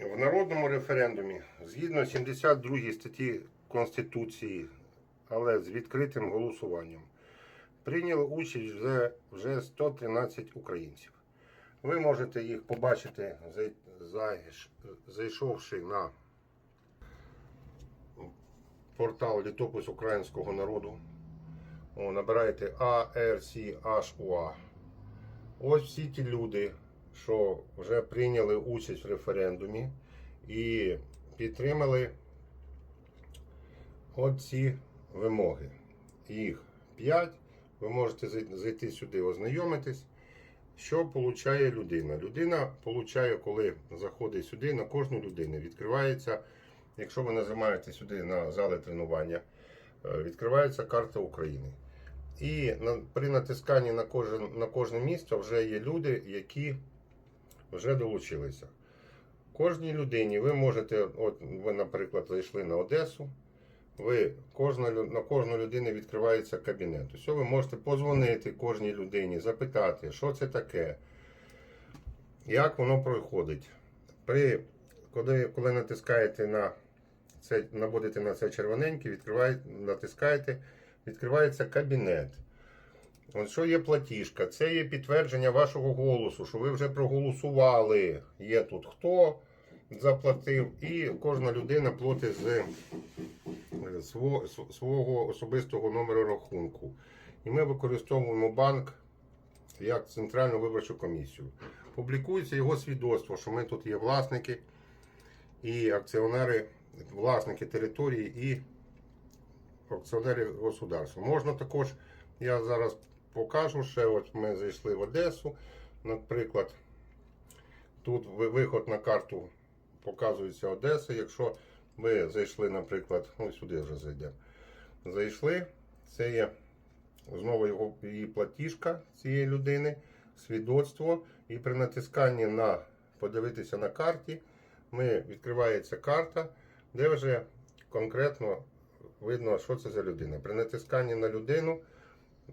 В народному референдумі, згідно 72 статті Конституції, але з відкритим голосуванням, прийняли участь вже, вже 113 українців. Ви можете їх побачити, зайшовши на портал Літопис українського народу. О, набираєте ARCHUA. Ось всі ті люди, що вже прийняли участь в референдумі і підтримали оці вимоги. Їх 5. Ви можете зайти сюди, ознайомитись. Що получає людина? Людина получає, коли заходить сюди, на кожну людину відкривається, якщо ви нажимаєте сюди на зали тренування, е, відкривається карта України. І при натисканні на кожен, на кожне місце вже є люди, які вже долучилися. Кожній людині ви можете, от ви, наприклад, зайшли на Одесу, ви, кожна, на кожну людину відкривається кабінет. Ось ви можете позвонити кожній людині, запитати, що це таке, як воно проходить. При, коли, коли натискаєте на це, наводите на це червоненьке, натискаєте, відкривається кабінет. От є платіжка? Це є підтвердження вашого голосу, що ви вже проголосували. Є тут хто заплатив, і кожна людина платить з е, свого особистого номеру рахунку. І ми використовуємо банк як центральну виборчу комісію. Публікується його свідоцтво, що ми тут є власники і акціонери, власники території і акціонери государства. Можна також, я зараз покажу ще, от ми зайшли в Одесу, наприклад, тут виход на карту показується Одеса. Якщо ви зайшли, наприклад, ну сюди вже зайдемо. Зайшли, це є знову його її платіжка цієї людини, свідоцтво. І при натисканні на подивитися на карті, ми відкривається карта, де вже конкретно видно, що це за людина. При натисканні на людину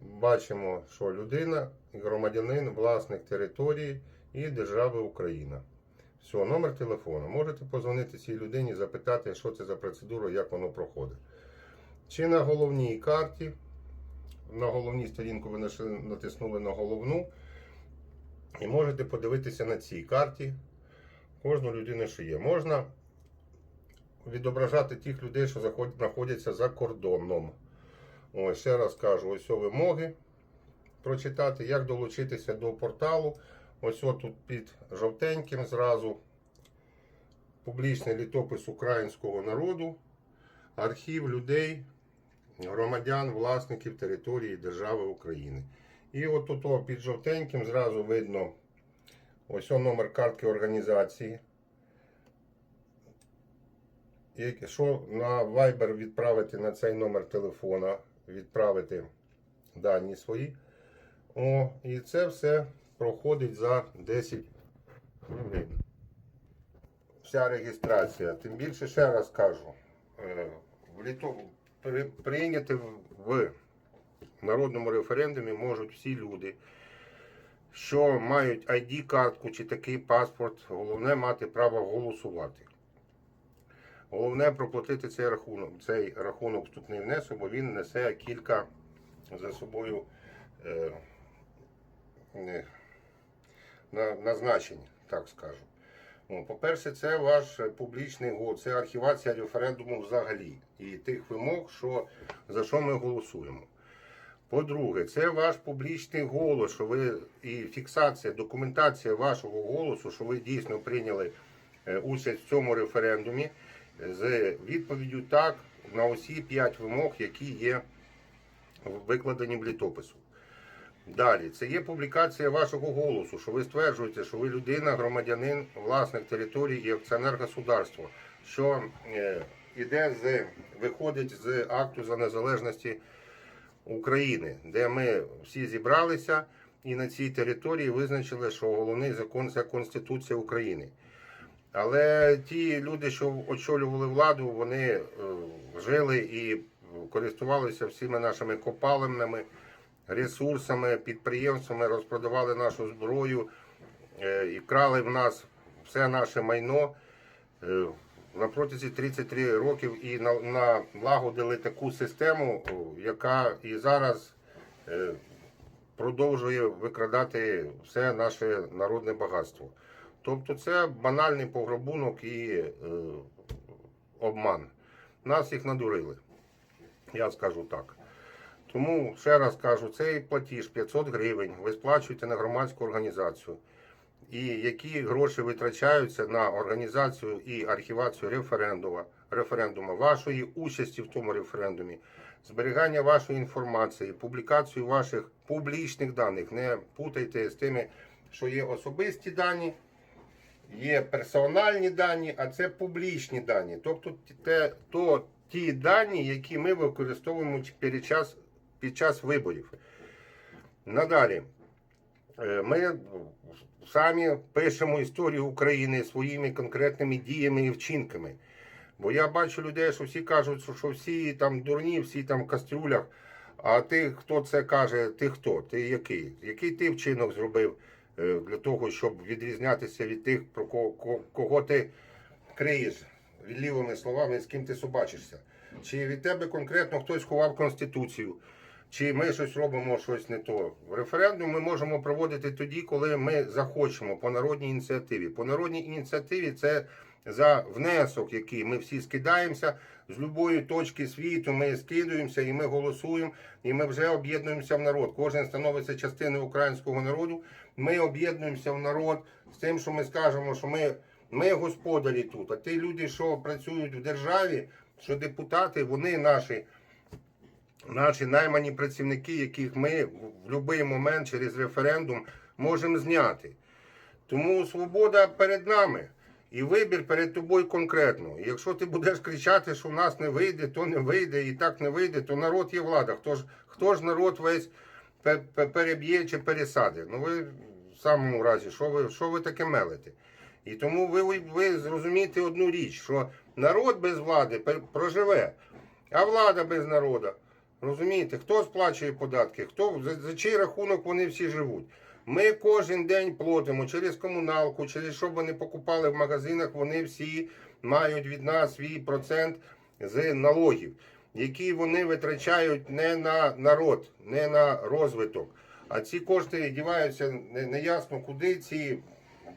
бачимо, що людина, громадянин, власник території і держави Україна. Все, номер телефону. Можете позвонити цій людині, запитати, що це за процедура, як воно проходить. Чи на головній карті, на головній сторінку ви натиснули на головну, і можете подивитися на цій карті кожну людину, що є. Можна відображати тих людей, що знаходяться за кордоном. Ось, ще раз кажу, ось вимоги прочитати, як долучитися до порталу. Ось от тут під жовтеньким зразу публічний літопис українського народу, архів людей, громадян, власників території держави України. І от тут під жовтеньким зразу видно ось номер картки організації. Якщо на Viber відправити на цей номер телефона, відправити дані свої. О, і це все проходить за 10 хвилин. Вся реєстрація. Тим більше ще раз кажу, е, в літо, прийняти в, в народному референдумі можуть всі люди, що мають ID-картку чи такий паспорт, головне мати право голосувати. Головне проплатити цей рахунок, цей рахунок вступний внесок, бо він несе кілька за собою е, е, на, назначень, так скажу. Ну, По-перше, це ваш публічний голос, це архівація референдуму взагалі і тих вимог, що, за що ми голосуємо. По-друге, це ваш публічний голос, що ви і фіксація, документація вашого голосу, що ви дійсно прийняли е, участь в цьому референдумі з відповіддю так на усі п'ять вимог, які є викладені в літопису. Далі, це є публікація вашого голосу, що ви стверджуєте, що ви людина, громадянин, власник території і акціонер государства, що е, іде з, виходить з акту за незалежності України, де ми всі зібралися і на цій території визначили, що головний закон це Конституція України. Але ті люди, що очолювали владу, вони е, жили і користувалися всіма нашими копалинами, ресурсами, підприємствами, розпродавали нашу зброю е, і крали в нас все наше майно. е, на протязі 33 років і налагодили таку систему, яка і зараз продовжує викрадати все наше народне багатство. Тобто це банальний пограбунок і е, обман. Нас їх надурили. Я скажу так. Тому ще раз кажу, цей платіж 500 гривень ви сплачуєте на громадську організацію. І які гроші витрачаються на організацію і архівацію референдуму, референдуму, вашої участі в тому референдумі, зберігання вашої інформації, публікацію ваших публічних даних. Не путайте з тими, що є особисті дані, є персональні дані, а це публічні дані. Тобто те, то ті дані, які ми використовуємо під час, під час виборів. Надалі. Е, Ми самі пишемо історію України своїми конкретними діями і вчинками. Бо я бачу людей, що всі кажуть, що- всі там дурні, всі там в кастрюлях. А ти, хто це каже, ти хто? Ти який? Який ти вчинок зробив для того, щоб відрізнятися від тих, про кого, ко- кого ти криєш відлівими словами, з ким ти собачишся? Чи від тебе конкретно хтось ховав Конституцію? Чи ми щось робимо щось не то. Референдум ми можемо проводити тоді, коли ми захочемо по народній ініціативі. По народній ініціативі це за внесок, який ми всі скидаємося з будь-якої точки світу. Ми скидуємося і ми голосуємо, і ми вже об'єднуємося в народ. Кожен становиться частиною українського народу. Ми об'єднуємося в народ з тим, що ми скажемо, що ми, ми господарі тут. А ті люди, що працюють в державі, що депутати, вони наші наші наймані працівники, яких ми в будь-який момент через референдум можемо зняти. Тому свобода перед нами і вибір перед тобою конкретно. Якщо ти будеш кричати, що в нас не вийде, то не вийде, і так не вийде, то народ є влада. Хто ж, хто ж народ весь пе- пе- переб'є чи пересаде? Ну ви в самому разі, що ви, що ви таке мелите? І тому ви, ви зрозумієте одну річ, що народ без влади проживе, а влада без народу. Розумієте, хто сплачує податки, хто за, за чий рахунок вони всі живуть. Ми кожен день платимо через комуналку, через що б вони покупали в магазинах, вони всі мають від нас свій процент з налогів, які вони витрачають не на народ, не на розвиток. А ці кошти діваються не- неясно куди ці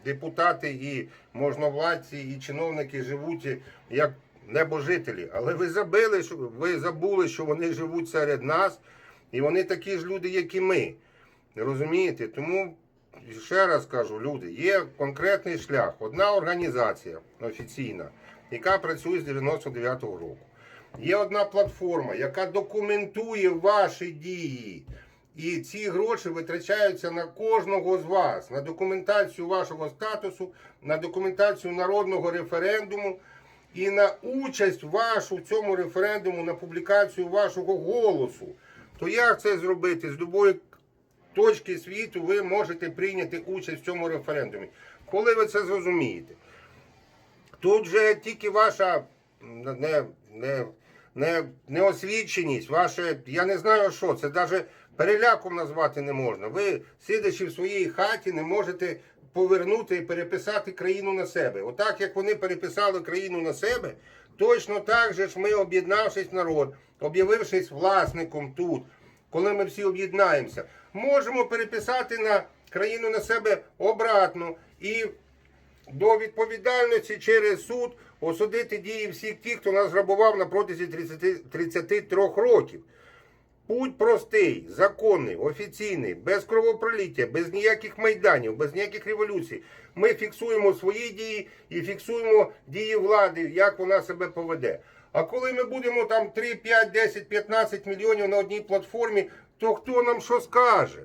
депутати і можновладці, і чиновники живуть як небожителі. Але ви забили, що ви забули, що вони живуть серед нас, і вони такі ж люди, як і ми. Розумієте? Тому ще раз кажу, люди, є конкретний шлях. Одна організація офіційна, яка працює з 99-го року. Є одна платформа, яка документує ваші дії. І ці гроші витрачаються на кожного з вас, на документацію вашого статусу, на документацію народного референдуму і на участь вашу в цьому референдуму, на публікацію вашого голосу. То як це зробити? З будь-якої точки світу ви можете прийняти участь в цьому референдумі. Коли ви це зрозумієте? Тут же тільки ваша не, не, не, неосвіченість, ваше, я не знаю що, це навіть переляком назвати не можна. Ви, сидячи в своїй хаті, не можете повернути і переписати країну на себе. Отак, як вони переписали країну на себе, точно так же ж ми, об'єднавшись народ, об'явившись власником тут, коли ми всі об'єднаємося, можемо переписати на країну на себе обратно і до відповідальності через суд осудити дії всіх тих, хто нас грабував на протязі 30, 33 років. Путь простий, законний, офіційний, без кровопроліття, без ніяких майданів, без ніяких революцій. Ми фіксуємо свої дії і фіксуємо дії влади, як вона себе поведе. А коли ми будемо там 3, 5, 10, 15 мільйонів на одній платформі, то хто нам що скаже?